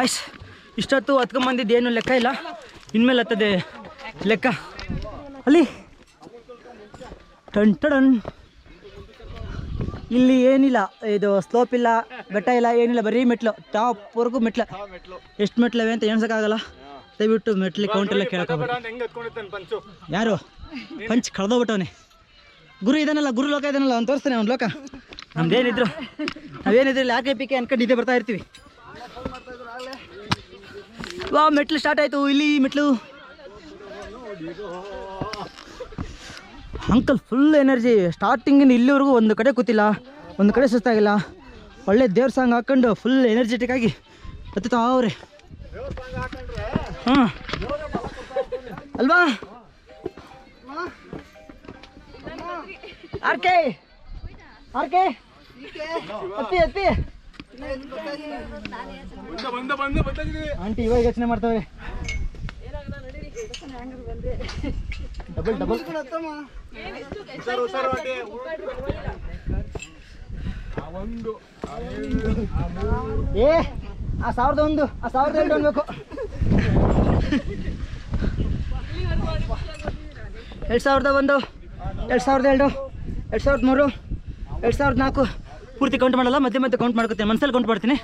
ಆಯ್ಸ್ ಇಷ್ಟೊತ್ತು ಹತ್ಕೊಂಬಂದಿದ್ದು ಏನು ಲೆಕ್ಕ ಇಲ್ಲ. ಇನ್ಮೇಲೆ ಹತ್ತದೆ ಲೆಕ್ಕ. ಅಲ್ಲಿ. ಟನ್ ಟಡನ್. ಇಲ್ಲಿ ಏನಿಲ್ಲ. ಇದು ಸ್ಲೋಪ್ ಇಲ್ಲ ಬೆಟ್ಟ ಇಲ್ಲ ಏನಿಲ್ಲ. ಬರೀ ಮೆಟ್ಲು. ಟಾಪ್ವರೆಗೂ ಮೆಟ್ಲು. ಎಷ್ಟು ಮೆಟ್ಲವೆ ಅಂತ ಎಣ್ಸೋಕ್ಕಾಗಲ್ಲ. ದಯವಿಟ್ಟು ಮೆಟ್ಲಿ ಕೌಂಟ್ ಎಲ್ಲ ಕೇಳಕ್ಕೆ ಯಾರು? ಪಂಚ್ ಕಳ್ದೋಗ್ಬಿಟ್ಟವನೆ. ಗುರು ಇದನ್ನಲ್ಲ ಗುರು ಲೋಕ ಇದನ್ನಲ್ಲ ಅವ್ನು ತೋರಿಸ್ತಾನೆ ಅವ್ನು ಲೋಕ. ನಮ್ದೇನಿದ್ರು ನಾವೇನಿದ್ರು ಲ್ಯಾಕೆ ಯಾಕೆ ಪಿಕೆ ಅನ್ಕೊಂಡು ಇದೇ ಬರ್ತಾ ಇರ್ತೀವಿ. ವಾ, ಮೆಟ್ಲು ಸ್ಟಾರ್ಟ್ ಆಯಿತು. ಇಲ್ಲಿ ಮೆಟ್ಲು. ಅಂಕಲ್ ಫುಲ್ ಎನರ್ಜಿ ಸ್ಟಾರ್ಟಿಂಗಿನ ಇಲ್ಲಿವರೆಗೂ ಒಂದು ಕಡೆ ಕೂತಿಲ್ಲ. ಒಂದು ಕಡೆ ಸುಸ್ತಾಗಿಲ್ಲ ಒಳ್ಳೆ ದೇವ್ರ ಸಾಂಗ್ ಹಾಕೊಂಡು ಫುಲ್ ಎನರ್ಜೆಟಿಕ್ ಆಗಿ ಹತ್ತುತ್ತಾ ಅವ್ರೆ. ಹಾಂ. ಅಲ್ವಾ? R K. R K. ಹತ್ತಿ ಹತ್ತಿ. ಆಂಟಿ ಇವಾಗ ಯೋಚನೆ ಮಾಡ್ತಾವೆ ಡಬಲ್ ಡಬಲ್. ಏ ಆ ಸಾವಿರದ ಒಂದು ಆ ಸಾವಿರದ ಎರಡು ಅನ್ಬೇಕು. ಎರಡು ಸಾವಿರದ ಒಂದು ಎರಡು ಸಾವಿರದ ಎರಡು ಎರಡು ಸಾವಿರದ ಮೂರು ಎರಡು ಸಾವಿರದ ನಾಲ್ಕು. ಪೂರ್ತಿ ಕೌಂಟ್ ಮಾಡಲ್ಲ ಮಧ್ಯೆ ಮಧ್ಯೆ ಕೌಂಟ್ ಮಾಡ್ಕೊತೀನಿ. ಮನ್ಸಲ್ಲಿ ಕೌಂಟ್ ಮಾಡ್ತೀನಿ.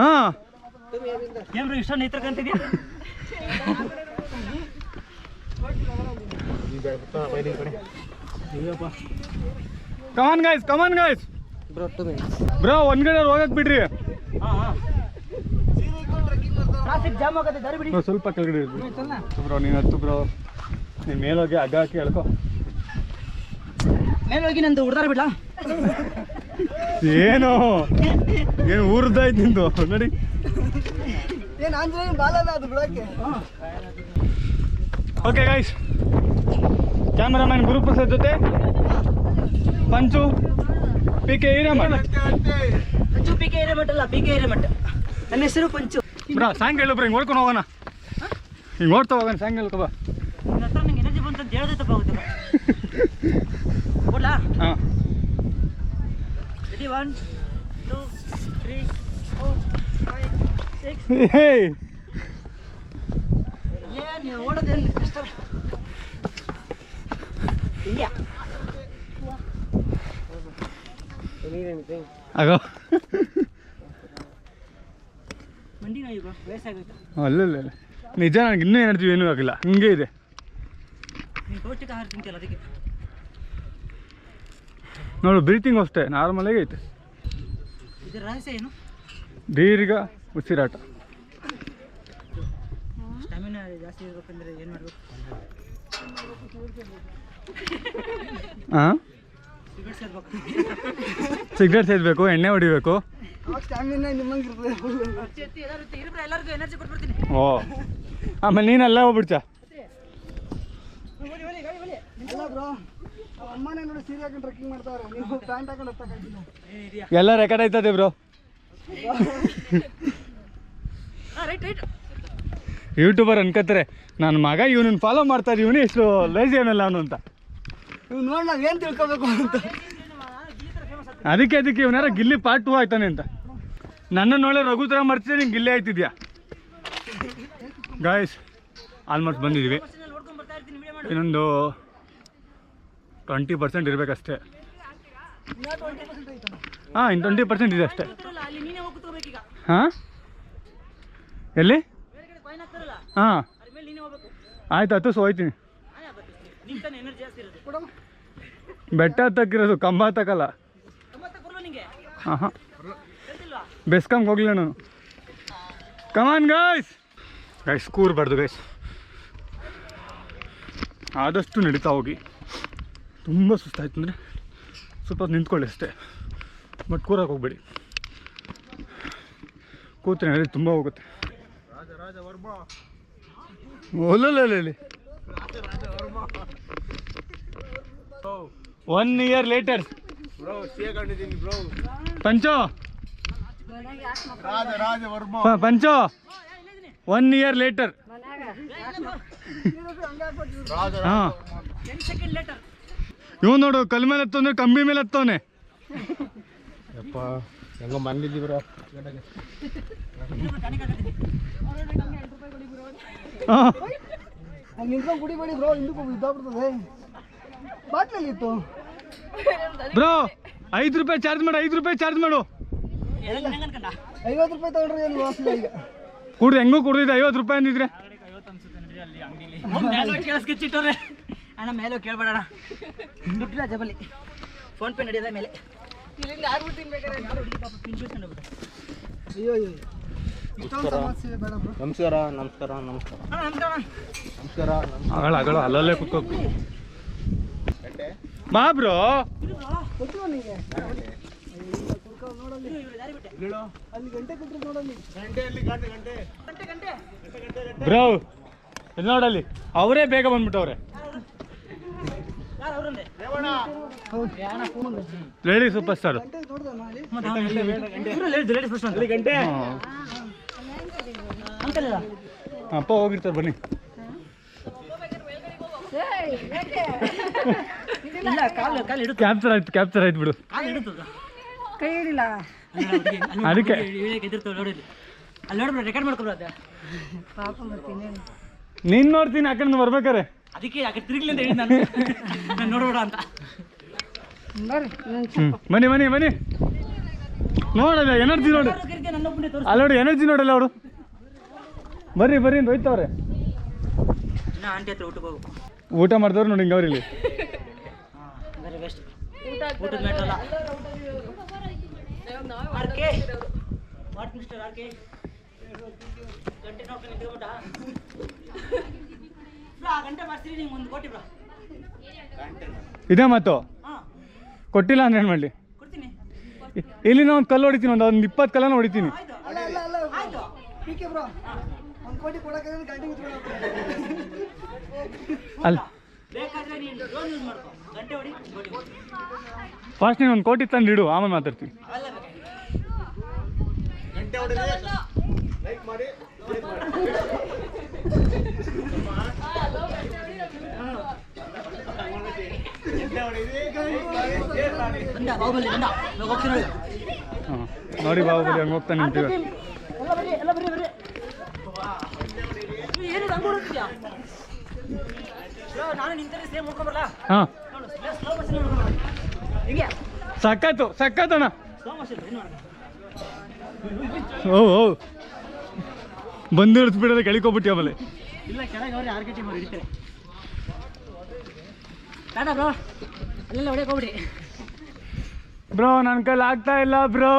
ಹಾಂ. ಏನ್ರಿ ಇಷ್ಟೊಂದು ಈ ಥರ ಕಂತಿದ್ಯಾ come on guys come on guys bro two minutes bro ಒಂದ್ಗಡೆ ಹೋಗಕ್ ಬಿಡ್ರಿ. ಹಾಂ ಹಾಂ. ಟ್ರಾಫಿಕ್ ಜಾಮ್ ಆಗುತ್ತೆ ದಾರಿ ಬಿಡಿ. ಸ್ವಲ್ಪ ಕೆಳಗಡೆ ಬ್ರೋ ನೀನು ಹತ್ತು ಬ್ರೋ ನೀ ಮೇಲೋಗಿ ಅಡ್ಡ ಹಾಕಿ ಎಳ್ಕೊ. ಮೇಲೆ ಹೋಗಿ ನಂದು ಹುಡ್ದಾರ ಬಿಡ್ಲಾ? ಏನು? ಏನು ಊರ್ದಾಯ್ತು ನಿಂದು? ನೋಡಿ. ಏನು ಆಂಜನೇಯ ಬಾಲಲ್ಲ ಅದು ಬಿಡಕ್ಕೆ? ಓಕೆ ಗೈಸ್ ಕ್ಯಾಮ್ರಾಮನ್ ಗುರುಪ್ರಸಾದ್ ಜೊತೆ Panchu P K Hiremath Panchu P K Hiremath ಅಲ್ಲ ಪಿ ಕೆ ಹಿರೇಮಠ ನನ್ನ ಹೆಸರು ಪಂಚು. ಬ್ರಾ ಸಾಂಗ್ ಹೇಳು ಬ್ರ ಹಿಂಗೆ ಓಡ್ಕೊಂಡು ಹೋಗೋಣ. ಹಿಂಗೆ ಓಡ್ತಾ ಹೋಗೋಣ ಸಾಂಗ್ ಹೇಳ್ಕೊ ಬಾ. ನಿನ್ನ ಹತ್ರ ನಂಗೆ ಎನರ್ಜಿ ಬಂತ ಅಂತ ಹೇಳೋದೇ ಏನು ಓಡೋದೇನು ಕಷ್ಟ ಆಗೋ ಈಗ ವಯಸ್ಸಾಗುತ್ತೆ ಅಲ್ಲಲ್ಲ ನಿಜ ನನಗೆ ಇನ್ನೂ ಎನರ್ಜಿ ಏನೂ ಆಗಿಲ್ಲ. ಹಿಂಗೆ ಇದೆ. ನೀನು ಪೌಷ್ಟಿಕ ಆಹಾರ ತಿಂತಿಯಲ್ಲ ಅದಕ್ಕೆ. ನೋಡು ಬ್ರೀತಿಂಗ್ ಅಷ್ಟೇ ನಾರ್ಮಲಾಗಿ ಐತೆ. ದೀರ್ಘ ಉಸಿರಾಟ. ಸಿಗರೆಟ್ ಜಾಸ್ತಿ ಇರ್ಬೇಕಂದ್ರೆ ಏನು ಮಾಡಬೇಕು? ಹಾಂ ಸಿಗರೇಟ್ ಸೇದಬೇಕು. ಎಣ್ಣೆ ಹೊಡಿಬೇಕು. ಓ. ಆಮೇಲೆ ನೀನೆಲ್ಲ ಹೋಗ್ಬಿಡ್ತಾ ಹೋಗ್ಬಿಡ್ಚ ಅಲ್ಲ ಬ್ರೋ ಅಮ್ಮನೇ ನೋಡಿ ಸೀರೆ ಹಾಕೊಂಡು ಟ್ರೆಕ್ಕಿಂಗ್ ಮಾಡ್ತಾವ್ರೆ. ನೀವು ಪ್ಯಾಂಟ್ ಹಾಕೊಂಡು ಹತ್ತಕ್ಕಾಗಿಲ್ಲ ಎಲ್ಲ ರೆಕಾರ್ಡ್ ಆಯ್ತದೆ ಬ್ರೋ ರೈಟ್ ರೈಟ್ ಯೂಟ್ಯೂಬರ್ ಅನ್ಕೋತಾರೆ ನನ್ನ ಮಗ ಇವನನ್ನ ಫಾಲೋ ಮಾಡ್ತಾರೆ ಇವನು ಇಷ್ಟು ಲೈಸಿ ಏನಲ್ಲ ಅವನು ಅಂತ. ಇವ್ನು ನೋಡಿ ನಾವು ಏನು ತಿಳ್ಕೊಬೇಕು ಅಂತ. ಅದಕ್ಕೆ ಅದಕ್ಕೆ ಇವನಾರ ಗಿಲ್ಲಿ ಪಾರ್ಟ್ ಟೂ ಆಯ್ತಾನೆ ಅಂತ. ನನ್ನ ನೋಳೆ ರಘು ಥರ ಮರ್ತಿದ್ರೆ ನಿಂಗೆ ಗಿಲ್ಲಿ ಆಯ್ತಿದ್ಯಾ? ಗಾಯ್ಸ್ ಆಲ್ಮೋಸ್ಟ್ ಬಂದಿದ್ದೀವಿ. ಇನ್ನೊಂದು ಟ್ವೆಂಟಿ ಪರ್ಸೆಂಟ್ ಇರಬೇಕಷ್ಟೇ. ಹಾಂ ಇನ್ನು ಟ್ವೆಂಟಿ ಪರ್ಸೆಂಟ್ ಇದೆ ಅಷ್ಟೇ. ಹಾಂ? ಎಲ್ಲಿ? ಹಾಂ. ಆಯ್ತು ಹತ್ತು ಸೊ, ಹೋಯ್ತೀನಿ. ಬೆಟ್ಟ ಹತ್ತಕ್ಕಿರೋದು, ಕಂಬ ನಿಂಗೆ ಹಾಂ ಹಾಂ. ಬೆಸ್ಕಂಗೆ ಹೋಗ್ಲಿಲ್ಲ ನಾನು. ಕಮಾನ್ ಗಾಯ್ಸ್ ಗೈಸ್ ಕೂರ್ಬಾರ್ದು ಗೈಸ್ ಆದಷ್ಟು ನಡೀತಾ ಹೋಗಿ. ತುಂಬ ಸುಸ್ತಾಯ್ತು ಅಂದರೆ ಸ್ವಲ್ಪ ನಿಂತ್ಕೊಳ್ಳಿ ಅಷ್ಟೇ. ಬಟ್ ಕೂರಕ್ಕೆ ಹೋಗ್ಬೇಡಿ. ಕೂತ್ರೆ ಅಲ್ಲಿ ತುಂಬ ಹೋಗುತ್ತೆ. ಒಲ್ಲಲ್ಲಿ ಒನ್ ಇಯರ್ ಲೇಟರ್ ಪಂಚೋ. ಪಂಚೋ. ಒನ್ ಇಯರ್ ಲೇಟರ್ ಹಾಂ. ಟೆನ್ ಸೆಕೆಂಡ್ ಲೇಟರ್ ಇವ್ ನೋಡು ಕಲ್ ಮೇಲೆ ಹತ್ತವನೆ ಕಂಬಿ ಮೇಲೆ ಹತ್ತವನೆ ಯಪ್ಪ ಹೆಂಗ ಬಂದಿದ್ದಿ ಬ್ರೋ ಹಾಂ ನಿಂತ್ಕೊಂಡು ಕುಡಿಬೇಡಿ ಬ್ರೋ ಹಿಂದಕ್ಕೆ ಇದ್ದಾಗ್ಬಿಡ್ತದೆ. ಬಾಟ್ಲಲ್ಲಿ ಇತ್ತು. ಬ್ರೋ ಐದು ರೂಪಾಯಿ ಚಾರ್ಜ್ ಮಾಡು ಐದು ರೂಪಾಯಿ ಚಾರ್ಜ್ ಮಾಡು. ಐವತ್ತು ರೂಪಾಯಿ ತಗೊಂಡ್ರೆ ಏನು ಲಾಸ್ ಇಲ್ಲ ಈಗ. ಕುಡ್ದು ಹೆಂಗೂ ಕುಡ್ದಿದ್ದೆ ಐವತ್ತು ರೂಪಾಯಿ ಅಂದಿದ್ರೆ. ಅಣ್ಣ ಮೇಲೆ ಕೇಳ್ಬೇಡಣ ದುಡ್ಡಿಲ್ಲ ಜಬಲಿ. ಫೋನ್ ಪೇ ನಡೆಯೋದ ಮೇಲೆ. ಅಯ್ಯೋ ಅಯ್ಯೋ. ನಮಸ್ಕಾರ. ನಮಸ್ಕಾರ ನಮಸ್ಕಾರ ನಮಸ್ಕಾರ. ಅಗಳ ಅಗಳ ಅಲ್ಲಲ್ಲೇ ಕುತ್ಕೋ. ಬಾ ಬ್ರೋ. ಬ್ರೋ ಎಲ್ಲಿ ನೋಡಲ್ಲಿ. ಅವರೇ ಬೇಗ ಬಂದ್ಬಿಟ್ಟವ್ರೆ. ಲೇಡಿ ಸೂಪರ್ ಸ್ಟಾರ್ ಅಪ್ಪ ಹೋಗಿರ್ತಾರೆ ಬನ್ನಿ. ಇಲ್ಲ ಕಾಲು ಕಾಲು ಇಡುತ್ತೆ ಕ್ಯಾಪ್ಚರ್ ಆಯ್ತು ಕ್ಯಾಪ್ಚರ್ ಆಯ್ತು ಬಿಡು. ಕೈ ಹಿಡಿಲ್ಲ ಅದಕ್ಕೆ. ಅಲ್ಲಿ ರೆಕಾರ್ಡ್ ನೀನ್ ನೋಡ್ತೀನಿ ಆ ಕಡೆ ಬರ್ಬೇಕಾರೆ ಅದಕ್ಕೆ ಯಾಕೆ ತಿರುಗ್ಲಿ ಅಂತ ಹೇಳಿ ನಾನು. ನಾನು ನೋಡೋಣ ಅಂತ. ಮನೆ ಮನೆ ಮನೆ ಬನ್ನಿ ಬನ್ನಿ ಬನ್ನಿ. ನೋಡಲ್ಲ ಎನರ್ಜಿ ನೋಡಿ. ಅಲ್ಲ ನೋಡಿ ಎನರ್ಜಿ ನೋಡಲ್ಲ ಅವರು. ಬರ್ರಿ ಬರ್ರಿ ಅಂತ ಹೋಯ್ತವ್ರೆ. ಇನ್ನ ಆಂಟಿ ಹತ್ರ ಊಟಕ್ಕೆ ಹೋಗು ಊಟ ಮಾಡಿದವ್ರು ನೋಡಿ ಹಿಂಗೆ ಬೆಸ್ಟ್ ಊಟದ ಇದೇ ಮಾತು? ಕೊಟ್ಟಿಲ್ಲ ಅಂದ್ರೆ ಏನು ಮಾಡಲಿ? ಕೊಡ್ತೀನಿ. ಇಲ್ಲಿ ಒಂದು ಕಲ್ಲು ಹೊಡಿತೀನಿ ಒಂದು ಒಂದು ಇಪ್ಪತ್ತು ಕಲ್ಲನ್ನು ಹೊಡಿತೀನಿ. ಫಸ್ಟ್ ಅಲ್ಲ ಅಲ್ಲ ಅಲ್ಲ ಆಯ್ತು. ಪೀಕೆ ಬ್ರೋ ಒಂದು ಕೋಟಿ ಕೊಡಕ್ಕೆ ಗಾಡಿ ಅಲ್ಲಿ. ಬೇಕಾದ್ರೆ ನೀನು ಡ್ರೋನ್ ಯೂಸ್ ಮಾಡ್ಕೊ. ಗಂಟೆ ಹೊಡಿ ಫಾಸ್ಟ್ ನೀನು ಒಂದು ಕೋಟಿ ತಂದು ಇಡು ಆಮೇಲೆ ಮಾತಾಡ್ತೀನಿ. ನೋಡಿ. ಬಾಹುಬಲಿ ಹಂಗೆ ಹೋಗ್ತಾನೆ ನಿಂತೀವಿ ಸಕ್ಕತ್ತು ಸಕ್ಕತ್ತಣ್ಣ ಓ ಓ. ಬಂದು ಇಳಿಸ್ಬಿಡಲ್ಲ ಕೆಳಿಕೋಬಿಟ್ಟು ಆಮೇಲೆ. ಇಲ್ಲ ಕೆಳಗೆ ಅವ್ರೆ ಆರ್ ಕೆ ಟಿ ಹಿಡಿತಾರೆ ಟಾಟಾ ಬ್ರೋ ಅಲ್ಲೆಲ್ಲ ಹೊಡೆಯಕ್ಕೆ ಹೋಗ್ಬಿಡಿ. ಬ್ರೋ ನನ್ನ ಕೈಲಿ ಆಗ್ತಾ ಇಲ್ಲ ಬ್ರೋ.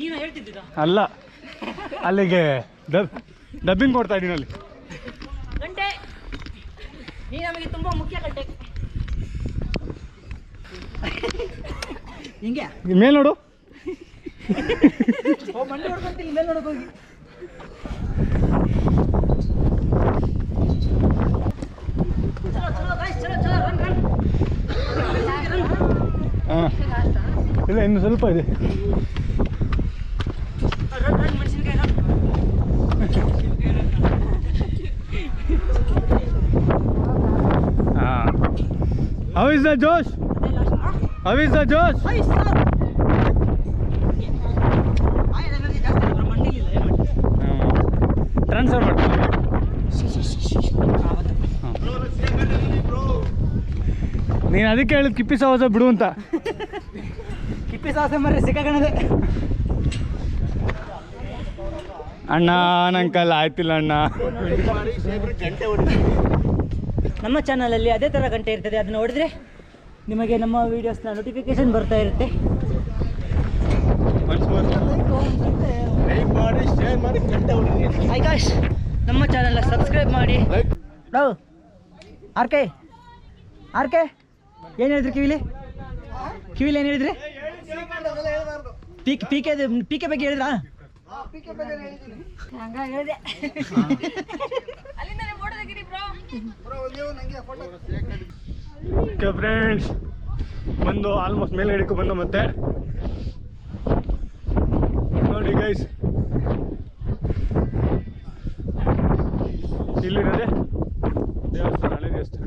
ನೀನು ಹೇಳ್ತಿದ್ದ ಅಲ್ಲ ಅಲ್ಲಿಗೆ ಡಬ್ ಡಬ್ಬಿಂಗ್ ಕೊಡ್ತಾ ಇದ್ದೀನಿ ಅಲ್ಲಿ. ಗಂಟೆ. ನೀ ನಮಗೆ ತುಂಬ ಮುಖ್ಯ ಗಂಟೆ. ಹಿಂಗೆ? ಮೇಲೆ ನೋಡು. ಓ ಮಂಡಿ ಹೊಡ್ಕೊಂತೀನಿ ಮೇಲೆ ನೋಡಕ್ ಹೋಗಿ. ಇಸ್ ಇನ್ನು ಸ್ವಲ್ಪ ಇದೆ. ಸರ್ ಜೋಶ್ ಎನರ್ಜಿ ಜಾಸ್ತಿ ದ ಜೋಶ್ ಏನು ಮಾಡಿ ಟ್ರಾನ್ಸ್ಫರ್ ಮಾಡ್ತೀನಿ ನೀನು ಅದಕ್ಕೆ ಹೇಳಿದ್ ಕಿಪ್ಪಿ ಸಹವಾಸ ಬಿಡು ಅಂತ. ಸಾಸೆ ಸಿಕ್ಕಾಗಣದೆ ಅಣ್ಣ ನನ್ನ ಕಲ್ಲ ಆಯ್ತಿಲ್ಲ ಅಣ್ಣ. ನಮ್ಮ ಚಾನಲಲ್ಲಿ ಅದೇ ಥರ ಗಂಟೆ ಇರ್ತದೆ ಅದನ್ನ ನೋಡಿದ್ರೆ ನಿಮಗೆ ನಮ್ಮ ವೀಡಿಯೋಸ್ನ ನೋಟಿಫಿಕೇಶನ್ ಬರ್ತಾ ಇರುತ್ತೆ. ಗಾಯ್ಸ್ ನಮ್ಮ ಚಾನಲ್ನ ಸಬ್ಸ್ಕ್ರೈಬ್ ಮಾಡಿ. Hello R K R K ಏನು ಹೇಳಿದ್ರಿ ಕಿವಿಲಿ? ಕಿವಿಲಿ ಏನು ಹೇಳಿದ್ರಿ? ಪೀಕ್ ಪೀಕೆ ಪಿಕೆ ಬಗ್ಗೆ ಹೇಳಿದ್ರಾ? ಹಂಗ ಹೇಳಿದೆ. ಓಕೆ ಫ್ರೆಂಡ್ಸ್ ಬಂದು ಆಲ್ಮೋಸ್ಟ್ ಮೇಲೆ ಹಿಡ್ಕೊ ಬಂದು ಮತ್ತೆ. ನೋಡಿ ಗೈಸ್ ಇಲ್ಲಿರೋದೆ ದೇವಸ್ಥಾನ ಹಳೆ ದೇವಸ್ಥಾನ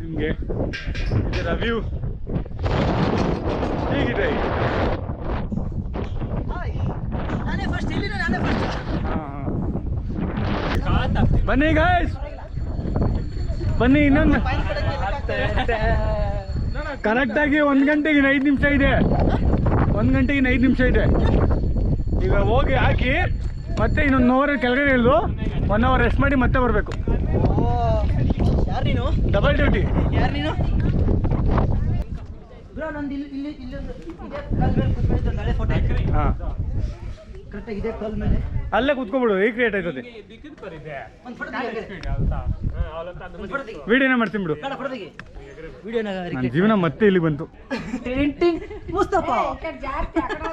ನಿಮಗೆ ಇದರ ವ್ಯೂ ಬನ್ನಿ ಗಾಯ್ಸ್ ಬನ್ನಿ ಇನ್ನೊಂದು ಕರೆಕ್ಟಾಗಿ ಒಂದು ಗಂಟೆಗೆ ಇನ್ನು ಐದು ನಿಮಿಷ ಇದೆ. ಒಂದು ಗಂಟೆಗೆ ಇನ್ನು ಐದು ನಿಮಿಷ ಇದೆ. ಈಗ ಹೋಗಿ ಹಾಕಿ ಮತ್ತೆ ಇನ್ನೊಂದು ನೋವರ್ ಕೆಳಗಡೆ ಇಳಿದು ಒನ್ ಅವರ್ ರೆಸ್ಟ್ ಮಾಡಿ ಮತ್ತೆ ಬರಬೇಕು. ಯಾರು ನೀನು? ಡಬಲ್ ಡ್ಯೂಟಿ ಯಾರು ನೀನು? ಬ್ರೋ ನಂದು ಇಲ್ಲಿ ಇಲ್ಲಿ ಇಲ್ಲೊಂದು ಇದೇ ಕಾಲ್ ಮೇಲೆ ಕೂತ್ಕೊಂಡಿದ್ದು ನಾಳೆ ಫೋಟೋ ಹಾಂ. ಕರೆಕ್ಟಾಗಿ ಇದೆ ಕಾಲ್ ಮೇಲೆ. ಅಲ್ಲೇ ಕುತ್ಕೊಬಿಡು ಈ ಕ್ರಿಯೇಟ್ ಆಯ್ತದೆ ಒಂದು ಫೋಟೋ ವಿಡಿಯೋನೇ ಮಾಡ್ತೀನಿ ಬಿಡು. ಬೇಡ ಫೋಟೋ ತೆಗಿ. ವಿಡಿಯೋನ ನನ್ನ ಜೀವನ ಮತ್ತೆ ಇಲ್ಲಿ ಬಂತು. ಟಿಂಟಿಂಗ್ ಮುಸ್ತಫಾ.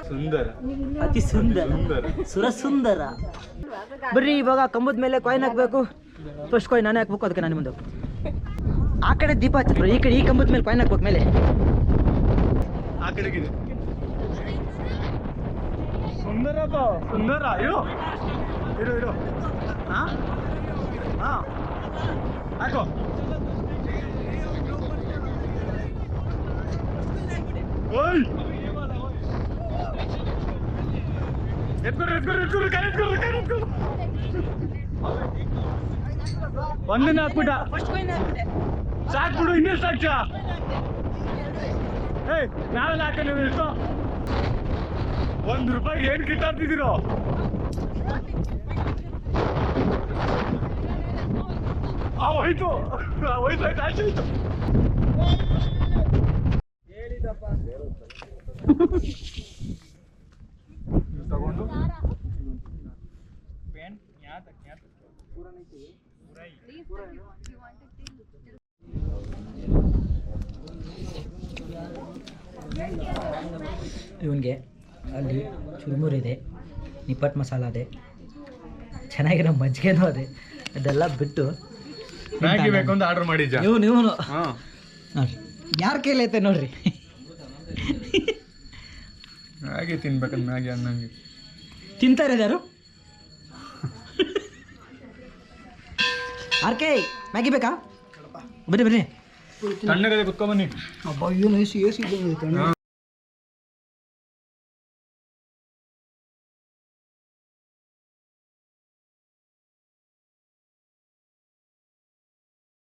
ಸುಂದರ. ಅತಿ ಸುಂದರ. ಸುರ ಸುಂದರ ಬರ್ರಿ ಇವಾಗ ಕಂಬದ ಮೇಲೆ ಕಾಯಿನ್ ಹಾಕ್ಬೇಕು. ಫಸ್ಟ್ ಕಾಯಿನ್ ನಾನೇ ಹಾಕ್ಬೇಕು ಅದಕ್ಕೆ ನಾನು ಮುಂದೆ ಆ ಕಡೆ ದೀಪ ಹಚ್ಚಿದ್ರು ಈ ಕಡೆ ಈ ಕಂಬದ ಮೇಲೆ ಕಾಯಿನ್ ಹಾಕ್ಬೇಕು ಮೇಲೆ. ಆ ಕಡೆಗಿದೆ. ಸುಂದರ ಸುಂದರ? ಇರು. ಇರು ಇರು. ಹಾ? ಹಾ? ಹಾಕೋ. ಓಯ್! ಎತ್ಕೊಡ್ರಿ ಎತ್ಕೊಡ್ರಿ ಎತ್ಕೊಡ್ರಿ ಕೈ ಎತ್ಕೊಡ್ರಿ ಕೈ ಎತ್ಕೊಡ್ರಿ ಒಂದನ್ನ ಹಾಕ್ಬಿಟ್ಟ. ಸಾಕ್ ಬಿಡು ಇನ್ನೆಷ್ಟು ಸಾಕ್ಷ ಏಯ್, ನಾವೆಲ್ಲ ಹಾಕೊಂಡು ಎಷ್ಟು ಒಂದು ರೂಪಾಯಿ ಏನು ಕಿತ್ತಾಡ್ತಿದ್ದೀರೋ? ಆ, ಹೋಯ್ತು. ಹೋಯ್ತು, ಆಯ್ತು ಆಚೆ ಹೋಯ್ತು ಹೇಳಿದಪ್ಪ ತಗೊಂಡು ಇವನಿಗೆ ಅಲ್ಲಿ ಚುರುಮುರು ಇದೆ ನಿಪ್ಪಟ್ ಮಸಾಲ ಇದೆ ಚೆನ್ನಾಗಿರೋ ಮಜ್ಜಿಗೆನೂ ಅದೇ ಅದೆಲ್ಲ ಬಿಟ್ಟು ಮ್ಯಾಗಿ ಬೇಕು ಅಂತ ಆರ್ಡರ್ ಮಾಡಿದ್ದು ಯಾರು ಕೇಳೈತೆ ಹಾಂ. ನೋಡ್ರಿ ಯಾರ ಕೈಲಿ ಐತೆ ನೋಡ್ರಿ? ಮ್ಯಾಗಿ ತಿನ್ಬೇಕಂತ ಮ್ಯಾಗಿ ಅನ್ನಂಗೆ. ತಿಂತಾರೆ ಯಾರು ಆರ್ ಕೆ ಮ್ಯಾಗಿ ಬೇಕಾ? ಬರ್ರಿ ಬನ್ನಿ. ತಣ್ಣಗದೆ ಕುತ್ಕೊಂಬನ್ನಿ ಅಬ್ಬ ಏನು ಎ ಸಿ ಎ ಎಸಿ